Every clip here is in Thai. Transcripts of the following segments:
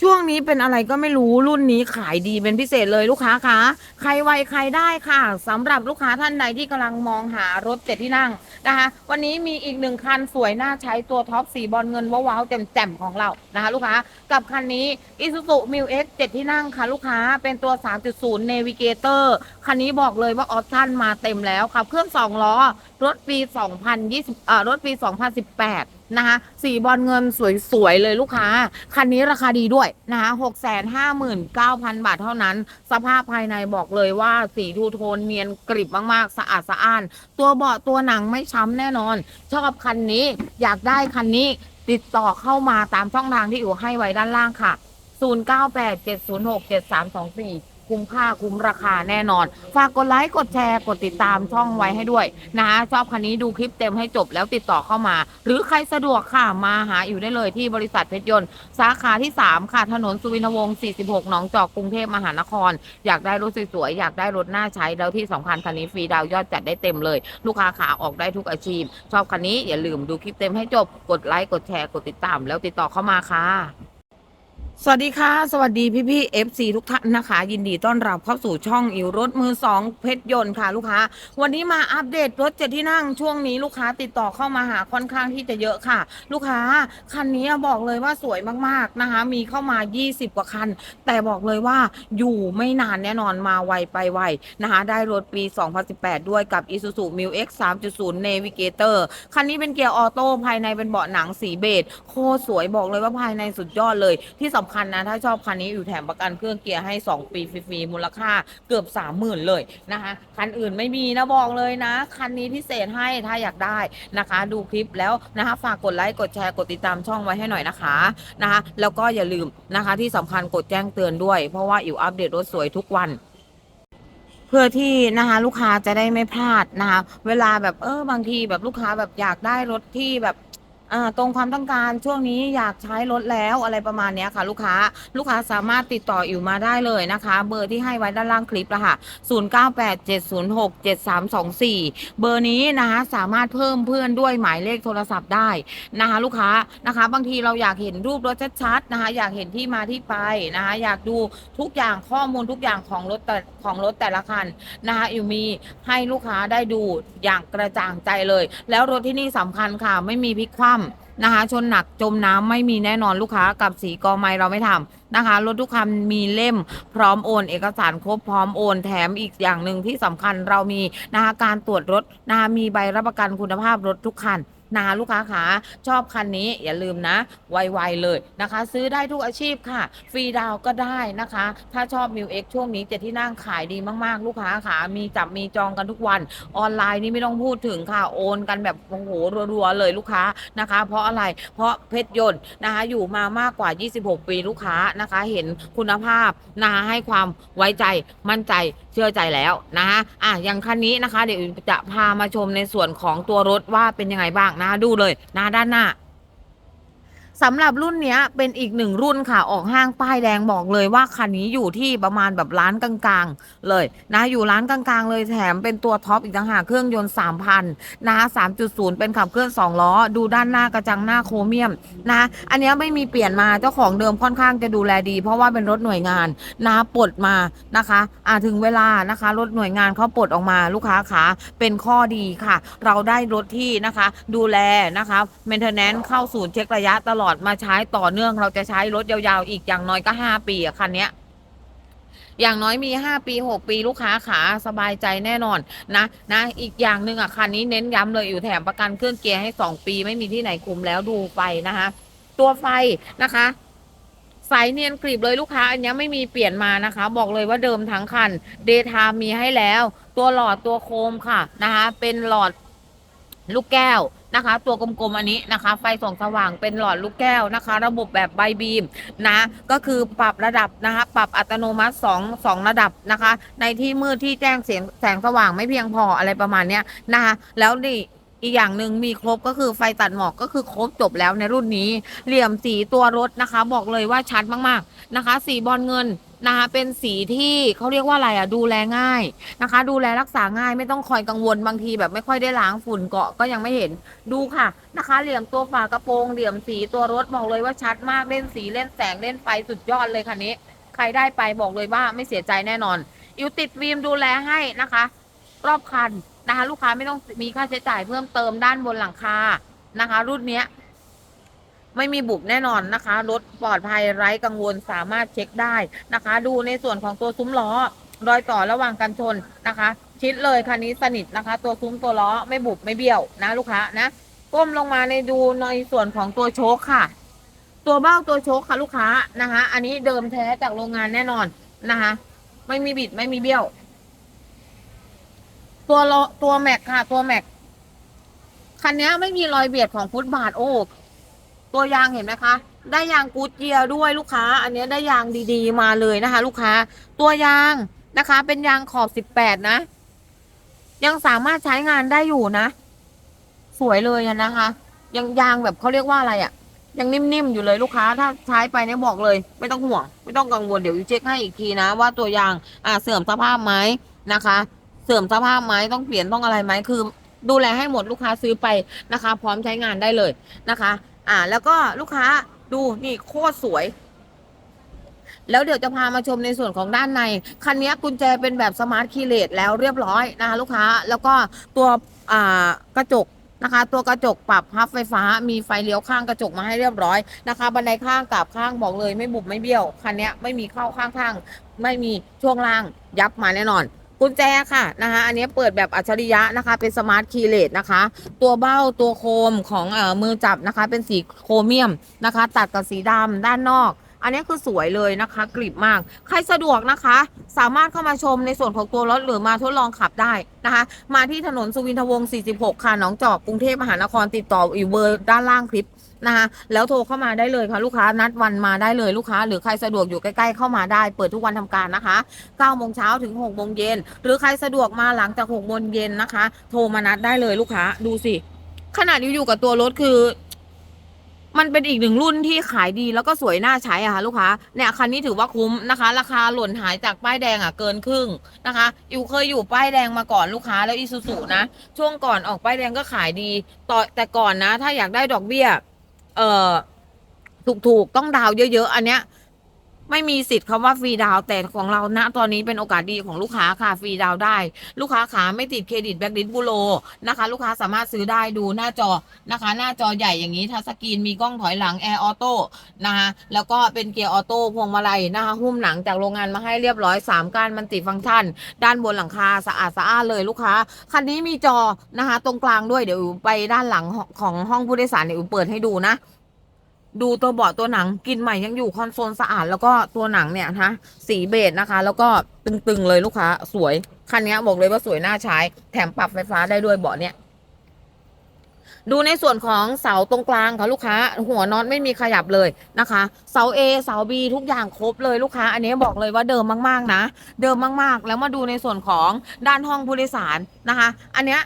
Все, ช่วงนี้เป็นอะไรก็ไม่รู้รุ่นนี้ขายดีเป็นพิเศษเลยลูกค้าคะใครไวใครได้ค่ะสำหรับลูกค้าท่านใดที่กำลังมองหารถเจ็ดที่นั่งนะคะ วันนี้มีอีกหนึ่งคันสวยน่าใช้ตัวท็อปสีบอลเงินว้าวๆแจ่มๆของเรานะคะ ลูกค้ากับคันนี้ Isuzu m i l X 7ที่นั่งค่ะ ลูกค้าเป็นตัว 3.0 Navigator คันนี้บอกเลยว่าออปชั่นมาเต็มแล้วค่ะเครื่อง2ล้อรถปี 2020อ่ารถปี 2018 นะคะสีบอลเงินสวยๆเลยลูกค้า คันนี้ราคาดีด้วยนะคะหกแสนห้าหมื่นเก้าพันบาทเท่านั้น สภาพภายในบอกเลยว่าสีทูโทนเนียนกริบมากๆ สะอาดสะอ้าน ตัวเบาะตัวหนังไม่ช้ำแน่นอน ชอบคันนี้อยากได้คันนี้ติดต่อเข้ามาตามช่องทางที่อยู่ให้ไว้ด้านล่างค่ะ 0987067324 คุ้มค่าคุ้มราคาแน่นอน ฝากกดไลค์กดแชร์กดติดตามช่องไว้ให้ด้วยนะคะชอบคันนี้ดูคลิปเต็มให้จบแล้วติดต่อเข้ามา หรือใครสะดวกค่ะมาหาอยู่ได้เลยที่บริษัทเพชรยนต์ สาขาที่ 3 ค่ะถนนสุวินทวงศ์ 46 หนองจอกกรุงเทพมหานคร อยากได้รถสวยๆอยากได้รถน่าใช้แล้วที่สำคัญคันนี้ฟรีดาวยอดจัดได้เต็มเลย ลูกค้าขาออกได้ทุกอาชีพ ชอบคันนี้อย่าลืมดูคลิปเต็มให้จบกดไลค์กดแชร์กดติดตาม แล้วติดต่อเข้ามาค่ะ สวัสดีค่ะ สวัสดีพี่พี่ๆ FC ทุกท่านนะคะ ยินดีต้อนรับเข้าสู่ช่องอิวรถมือสองเพชรยนต์ค่ะลูกค้า วันนี้มาอัปเดตรถเจ็ดที่นั่งช่วงนี้ลูกค้าติดต่อเข้ามาหาค่อนข้างที่จะเยอะค่ะ ลูกค้าคันนี้บอกเลยว่าสวยมากๆนะคะ มีเข้ามา 20 กว่าคัน แต่บอกเลยว่าอยู่ไม่นานแน่นอนมาไวไปไวนะคะได้รถปี 2018 ด้วยกับ Isuzu m i l X 3.0 Navigator คันนี้เป็นเกียร์ออโต้ภายในเป็นเบาะหนังสีเบจโคตรสวยบอกเลยว่าภายในสุดยอดเลยที่สำคัญนะ ถ้าชอบคันนี้อยู่แถมประกันเครื่องเกียร์ให้ 2 ปีฟรีๆมูลค่าเกือบ 30,000 เลยนะคะคันอื่นไม่มีนะบอกเลยนะ คันนี้พิเศษให้ถ้าอยากได้นะคะ ดูคลิปแล้วนะคะฝากกดไลค์กดแชร์กดติดตามช่องไว้ให้หน่อยนะคะนะคะ แล้วก็อย่าลืมนะคะที่สำคัญกดแจ้งเตือนด้วย เพราะว่าอิ๋วอัปเดตรถสวยทุกวันเพื่อที่นะคะลูกค้าจะได้ไม่พลาดนะคะเวลาแบบเออบางทีแบบลูกค้าแบบอยากได้รถที่แบบ อ่าตรงความต้องการช่วงนี้อยากใช้รถแล้วอะไรประมาณเนี้ยค่ะ ลูกค้าลูกค้าสามารถติดต่ออยู่มาได้เลยนะคะ เบอร์ที่ให้ไว้ด้านล่างคลิปละค่ะ 0987067324 เบอร์นี้นะคะสามารถเพิ่มเพื่อนด้วยหมายเลขโทรศัพท์ได้นะคะ ลูกค้านะคะ บางทีเราอยากเห็นรูปรถชัดๆนะคะ อยากเห็นที่มาที่ไปนะคะ อยากดูทุกอย่างข้อมูลทุกอย่างของรถแต่ของรถแต่ละคันนะคะอยู่มีให้ลูกค้าได้ดูอย่างกระจ่างใจเลย แล้วรถที่นี่สำคัญค่ะ ไม่มีพลิกคว่ำ นะคะ ชนหนักจมน้ำไม่มีแน่นอนลูกค้ากับสีกอไม้เราไม่ทำนะคะรถทุกคันมีเล่มพร้อมโอน เอกสารครบพร้อมโอน แถมอีกอย่างหนึ่งที่สำคัญเรามีนะคะการตรวจรถนะคะมีใบรับประกันคุณภาพรถทุกคัน นะลูกค้าขาชอบคันนี้อย่าลืมนะ ไวๆเลยนะคะ ซื้อได้ทุกอาชีพค่ะ ฟรีดาวก็ได้นะคะ ถ้าชอบมิวเอ็กช่วงนี้เจ็ดที่นั่งขายดีมากๆ ลูกค้าขามีจับมีจองกันทุกวัน ออนไลน์นี่ไม่ต้องพูดถึงค่ะ โอนกันแบบโอ้โหรัวๆเลยลูกค้านะคะ เพราะอะไรเพราะเพชรยนต์นะคะอยู่มามากกว่า 26 ปีลูกค้านะคะ เห็นคุณภาพนะคะให้ความไว้ใจมั่นใจเชื่อใจแล้วนะคะอะอย่างคันนี้นะคะเดี๋ยวจะพามาชมในส่วนของตัวรถว่าเป็นยังไงบ้างน้าดูเลย หน้าด้านหน้า สำหรับรุ่นเนี้ยเป็นอีกหนึ่งรุ่นค่ะออกห้างป้ายแดงบอกเลยว่าคันนี้อยู่ที่ประมาณแบบร้านกลางๆ เลยนะอยู่ร้านกลางๆ เลยแถมเป็นตัวท็อปอีกต่างหากเครื่องยนต์3,000นะ3.0 เป็นขับเคลื่อน2ล้อ ดูด้านหน้ากระจังหน้าโครเมียมนะอันนี้ไม่มีเปลี่ยนมาเจ้าของเดิมค่อนข้างจะดูแลดี เพราะว่าเป็นรถหน่วยงานนะปลดมานะคะอ่าถึงเวลานะคะ รถหน่วยงานเขาปลดออกมาลูกค้าขาเป็นข้อดีค่ะ เราได้รถที่นะคะ ดูแลนะคะเมนเทนแนนเข้าศูนย์เช็คระยะตลอดมาใช้ต่อเนื่องเราจะใช้รถยาวๆ อีกอย่างน้อยก็5ปีอะคันเนี้ยอย่างน้อยมี 5 ปี 6 ปีลูกค้าขาสบายใจแน่นอนนะนะอีกอย่างหนึ่งอะคันนี้เน้นย้ำเลยอยู่แถมประกันเครื่องเกียร์ให้ 2 ปีไม่มีที่ไหนคุมแล้วดูไฟนะคะ ตัวไฟนะคะสายเนียนกรีบเลยลูกค้า อันนี้ไม่มีเปลี่ยนมานะคะ บอกเลยว่าเดิมทั้งคันเดทามีให้แล้ว ตัวหลอดตัวโคมค่ะนะคะ เป็นหลอดลูกแก้ว นะคะ ตัวกลมๆอันนี้นะคะ ไฟส่องสว่างเป็นหลอดลูกแก้วนะคะ ระบบแบบใบบีมนะก็คือปรับระดับนะคะ ปรับอัตโนมัติ2 2ระดับนะคะ ในที่มืดที่แจ้งเสียงแสงสว่างไม่เพียงพออะไรประมาณเนี้ยนะคะแล้วนี่อีกอย่างหนึ่งมีครบก็คือไฟตัดหมอกก็คือครบจบแล้วในรุ่นนี้ เหลี่ยมสีตัวรถนะคะ บอกเลยว่าชัดมากๆนะคะ สีบอลเงิน นะคะเป็นสีที่เขาเรียกว่าอะไรอะดูแลง่ายนะคะ ดูแลรักษาง่ายไม่ต้องคอยกังวลบางทีแบบไม่ค่อยได้ล้างฝุ่นเกาะก็ยังไม่เห็นดูค่ะนะคะ เหลี่ยมตัวฝากระโปรงเหลี่ยมสีตัวรถบอกเลยว่าชัดมากเล่นสีเล่นแสงเล่นไฟสุดยอดเลยคันนี้ ใครได้ไปบอกเลยว่าไม่เสียใจแน่นอนอิวติดฟิล์มดูแลให้นะคะ รอบคันนะคะ ลูกค้าไม่ต้องมีค่าใช้จ่ายเพิ่มเติมด้านบนหลังคานะคะ รุ่นเนี้ย ไม่มีบุบแน่นอนนะคะรถปลอดภัยไร้กังวลสามารถเช็คได้นะคะ ดูในส่วนของตัวซุ้มล้อรอยต่อระหว่างกันชนนะคะ ชิดเลยคันนี้สนิทนะคะ ตัวซุ้มตัวล้อไม่บุบไม่เบี้ยวนะลูกค้านะก้มลงมาในดูในส่วนของตัวโชคค่ะ ตัวเบ้าตัวโชคค่ะลูกค้านะคะ อันนี้เดิมแท้จากโรงงานแน่นอนนะคะ ไม่มีบิดไม่มีเบี้ยว ตัวล้อตัวแม็กค่ะ ตัวแม็กคันนี้ไม่มีรอยเบียดของฟุตบาทโอ้ ตัวยางเห็นไหมคะ ได้ยางกูดเยียร์ด้วยลูกค้า อันนี้ได้ยางดีๆมาเลยนะคะ ลูกค้า ตัวยางนะคะ เป็นยางขอบสิบแปดนะ ยังสามารถใช้งานได้อยู่นะ สวยเลยนะคะ ยังยางแบบเขาเรียกว่าอะไรอะยังนิ่มๆอยู่เลยลูกค้า ถ้าใช้ไปเนี่ยบอกเลย ไม่ต้องห่วง ไม่ต้องกังวล เดี๋ยวยูเช็คให้อีกทีนะ ว่าตัวยางอ่าเสื่อมสภาพไหมนะคะ เสื่อมสภาพไหมต้องเปลี่ยนต้องอะไรไหมคือ ดูแลให้หมดลูกค้าซื้อไปนะคะ พร้อมใช้งานได้เลยนะคะ อ่า แล้วก็ลูกค้าดูนี่โคตรสวย แล้วเดี๋ยวจะพามาชมในส่วนของด้านใน คันนี้กุญแจเป็นแบบสมาร์ทคีย์เลสแล้วเรียบร้อยนะคะลูกค้า แล้วก็ตัวอ่ากระจกนะคะ ตัวกระจกปรับพับไฟฟ้า มีไฟเลี้ยวข้างกระจกมาให้เรียบร้อยนะคะ บันไดข้างกับข้างบอกเลยไม่บุบไม่เบี้ยว คันนี้ไม่มีเข้าข้างข้าง ไม่มีช่วงล่างยับมาแน่นอน กุญแจค่ะนะคะอันนี้เปิดแบบอัจฉริยะนะคะเป็นสมาร์ทคีย์เลสนะคะ ตัวเบ้าตัวโคมของเออมือจับนะคะ เป็นสีโครเมียมนะคะ ตัดกับสีดำด้านนอก อันนี้คือสวยเลยนะคะกริบมาก ใครสะดวกนะคะ สามารถเข้ามาชมในส่วนของตัวรถหรือมาทดลองขับได้นะคะ มาที่ถนนสุวินทวงศ์ 46 ค่ะหนองจอกกรุงเทพมหานครติดต่ออยู่เบอร์ด้านล่างคลิปนะคะแล้วโทรเข้ามาได้เลยค่ะ ลูกค้านัดวันมาได้เลยลูกค้า หรือใครสะดวกอยู่ใกล้ๆเข้ามาได้ เปิดทุกวันทำการนะคะ9โมงเช้าถึง6โมงเย็นหรือใครสะดวกมาหลังจาก6โมงเย็นนะคะ โทรมานัดได้เลยลูกค้าดูสิขนาดอยู่ๆกับตัวรถคือ มันเป็นอีกหนึ่งรุ่นที่ขายดีแล้วก็สวยน่าใช้อะค่ะลูกค้าเนี่ยคันนี้ถือว่าคุ้มนะคะ ราคาหล่นหายจากป้ายแดงอะเกินครึ่งนะคะอยู่เคยอยู่ป้ายแดงมาก่อนลูกค้าแล้วอีซูซูนะช่วงก่อนออกป้ายแดงก็ขายดีต่อแต่ก่อนนะ ถ้าอยากได้ดอกเบี้ย เอ่อถูกๆต้องดาวเยอะๆอันเนี้ย ไม่มีสิทธิ์คำว่าฟรีดาวแต่ของเราณตอนนี้เป็นโอกาสดีของลูกค้าค่ะฟรีดาวได้ ลูกค้าขาไม่ติดเครดิตแบล็คลิสต์บูโรนะคะ ลูกค้าสามารถซื้อได้ดูหน้าจอนะคะ หน้าจอใหญ่อย่างนี้ทัชสกรีนมีกล้องถอยหลังแอร์ออโต้นะคะแล้วก็เป็นเกียร์ออโต้พวงมาลัยนะคะหุ้มหนังจากโรงงานมาให้เรียบร้อย 3ก้านมันติฟังก์ชัน ด้านบนหลังคาสะอาดสะอ้านเลยลูกค้าคันนี้มีจอนะคะ ตรงกลางด้วยเดี๋ยวไปด้านหลังของห้องผู้โดยสารเดี๋ยวเปิดให้ดูนะ ดูตัวเบาะตัวหนังกินใหม่ยังอยู่คอนโซลสะอาด แล้วก็ตัวหนังเนี่ยนะสีเบจนะคะ แล้วก็ตึงๆเลยลูกค้า สวย คันนี้บอกเลยว่าสวยน่าใช้ แถมปรับไฟฟ้าได้ด้วยเบาะเนี่ยดูในส่วนของเสาตรงกลางค่ะลูกค้า หัวน็อตไม่มีขยับเลยนะคะ เสา A เสา B ทุกอย่างครบเลยลูกค้า อันนี้บอกเลยว่าเดิมมากๆนะ เดิมมากๆ แล้วมาดูในส่วนของด้านห้องผู้โดยสารนะคะ อันเนี้ย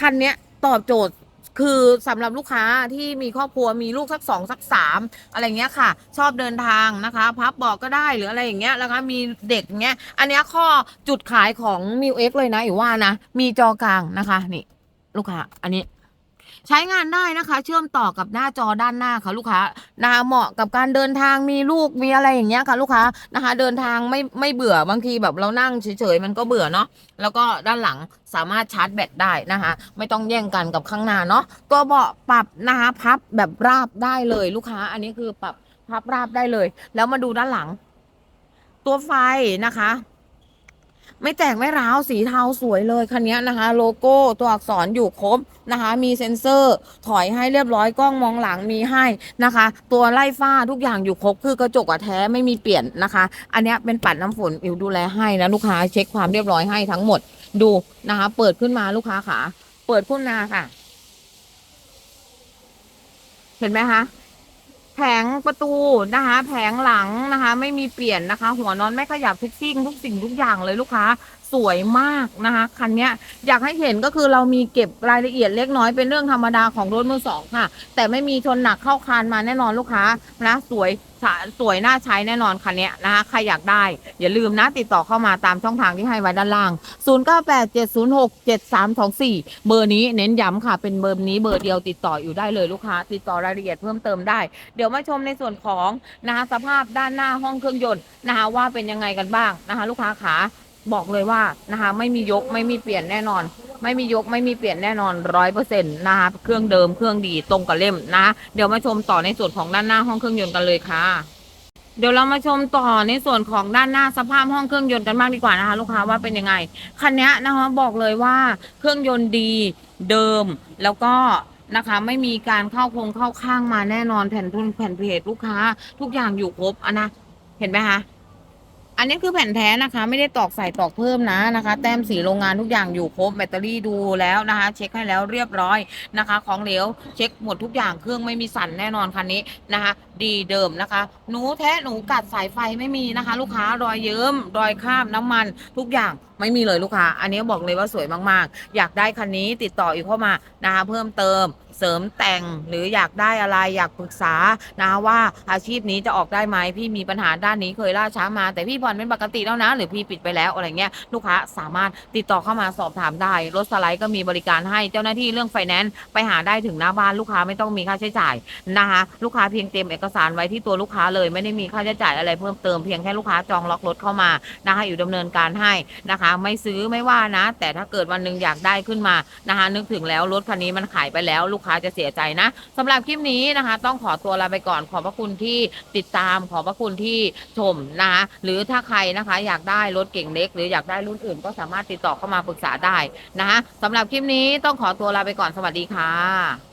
คันเนี้ยตอบโจทย์ คือสำหรับลูกค้าที่มีครอบครัวมีลูกสักสองสักสามอะไรเงี้ยค่ะ ชอบเดินทางนะคะพับเบอกก็ได้หรืออะไรอย่างเงี้ยแล้วก็มีเด็กเงี้ยอันเนี้ยข้อจุดขายของมิวเอ็กเลยนะอยู่ว่านะ มีจอกลางนะคะนี่ ลูกค้าอันนี้ ใช้งานได้นะคะ เชื่อมต่อกับหน้าจอด้านหน้าค่ะลูกค้านะคะเหมาะกับการเดินทางมีลูกมีอะไรอย่างเงี้ยค่ะลูกค้านะคะ เดินทางไม่ไม่เบื่อบางทีแบบเรานั่งเฉยๆมันก็เบื่อเนาะแล้วก็ด้านหลังสามารถชาร์จแบตได้นะคะ ไม่ต้องแย่งกันกับข้างหน้าเนาะตัวเบาะปรับนะคะพับแบบราบได้เลยลูกค้า อันนี้คือปรับพับราบได้เลย แล้วมาดูด้านหลัง ตัวไฟนะคะ ไม่แตกไม่ร้าวสีเทาสวยเลยคันนี้นะคะ โลโก้ตัวอักษรอยู่ครบนะคะ มีเซ็นเซอร์ถอยให้เรียบร้อยกล้องมองหลังมีให้นะคะ ตัวไล่ฝ้าทุกอย่างอยู่ครบคือกระจกอะแท้ไม่มีเปลี่ยนนะคะ อันนี้เป็นปัดน้ำฝนอิวดูแลให้นะลูกค้าเช็คความเรียบร้อยให้ทั้งหมดดูนะคะ เปิดขึ้นมาลูกค้าขาเปิดขึ้นมาค่ะ เห็นไหมคะ แผงประตูนะคะ แผงหลังนะคะ ไม่มีเปลี่ยนนะคะ หัวนอนไม่ขยับทุกสิ่งทุกสิ่งทุกอย่างเลยลูกค้าสวยมากนะคะคันเนี้ยอยากให้เห็นก็คือเรามีเก็บรายละเอียดเล็กน้อยเป็นเรื่องธรรมดาของรถมือสองค่ะ แต่ไม่มีชนหนักเข้าคานมาแน่นอนลูกค้านะสวย สวยน่าใช้แน่นอนคันนี้นะคะใครอยากได้ อย่าลืมนะติดต่อเข้ามาตามช่องทางที่ให้ไว้ด้านล่าง 0987067324 เบอร์นี้เน้นย้ำค่ะ เป็นเบอร์นี้เบอร์เดียวติดต่ออยู่ได้เลยลูกค้า ติดต่อรายละเอียดเพิ่มเติมได้ เดี๋ยวมาชมในส่วนของนะคะสภาพด้านหน้าห้องเครื่องยนต์นะคะว่าเป็นยังไงกันบ้างนะคะ ลูกค้าขา บอกเลยว่านะคะไม่มียกไม่มีเปลี่ยนแน่นอน ไม่มียกไม่มีเปลี่ยนแน่นอนร้อยเปอร์เซ็นต์นะคะเครื่องเดิมเครื่องดีตรงกับเล่มนะ เดี๋ยวมาชมต่อในส่วนของด้านหน้าห้องเครื่องยนต์กันเลยค่ะเดี๋ยวเรามาชมต่อในส่วนของด้านหน้าสภาพห้องเครื่องยนต์กันบ้างดีกว่านะคะลูกค้าว่าเป็นยังไงคันนี้นะคะบอกเลยว่าเครื่องยนต์ดีเดิมแล้วก็นะคะไม่มีการเข้าโครงเข้าข้างมาแน่นอนแผ่นทุนแผ่นเพจลูกค้า ทุกอย่างอยู่ครบอะนะเห็นไหมคะ อันนี้คือแผ่นแท้นะคะ ไม่ได้ตอกใส่ตอกเพิ่มนะนะคะ แต้มสีโรงงานทุกอย่างอยู่ครบแบตเตอรี่ดูแล้วนะคะ เช็คให้แล้วเรียบร้อยนะคะ ของเหลวเช็คหมดทุกอย่างเครื่องไม่มีสั่นแน่นอนคันนี้นะคะ ดีเดิมนะคะ หนูแท้หนูกัดสายไฟไม่มีนะคะ ลูกค้ารอยเยิ้มรอยคราบน้ำมันทุกอย่างไม่มีเลยลูกค้า อันนี้บอกเลยว่าสวยมากๆ อยากได้คันนี้ติดต่ออีกเข้ามานะคะเพิ่มเติม เสริมแต่งหรืออยากได้อะไรอยากปรึกษานะคะว่าอาชีพนี้จะออกได้ไหมพี่มีปัญหาด้านนี้เคยล่าช้ามา แต่พี่ผ่อนเป็นปกติแล้วนะ หรือพี่ปิดไปแล้วอะไรเงี้ยลูกค้าสามารถติดต่อเข้ามาสอบถามได้รถสไลด์ก็มีบริการให้เจ้าหน้าที่เรื่องไฟแนนซ์ไปหาได้ถึงหน้าบ้านลูกค้าไม่ต้องมีค่าใช้จ่ายนะคะลูกค้าเพียงเตรียมเอกสารไว้ที่ตัวลูกค้าเลย ไม่ได้มีค่าใช้จ่ายอะไรเพิ่มเติมเพียงแค่ลูกค้าจองล็อกรถเข้ามานะคะอยู่ดำเนินการให้นะคะ ไม่ซื้อไม่ว่านะ แต่ถ้าเกิดวันหนึ่งอยากได้ขึ้นมานะคะนึกถึงแล้วรถคันนี้มันขายไปแล้วลูกค้าจะเสียใจนะสำหรับคลิปนี้นะคะ ต้องขอตัวลาไปก่อนขอบพระคุณที่ติดตามขอบพระคุณที่ชมนะคะหรือถ้าใครนะคะอยากได้รถเก่งเล็ก หรืออยากได้รุ่นอื่น ก็สามารถติดต่อเข้ามาปรึกษาได้นะคะสำหรับคลิปนี้ต้องขอตัวลาไปก่อนสวัสดีค่ะ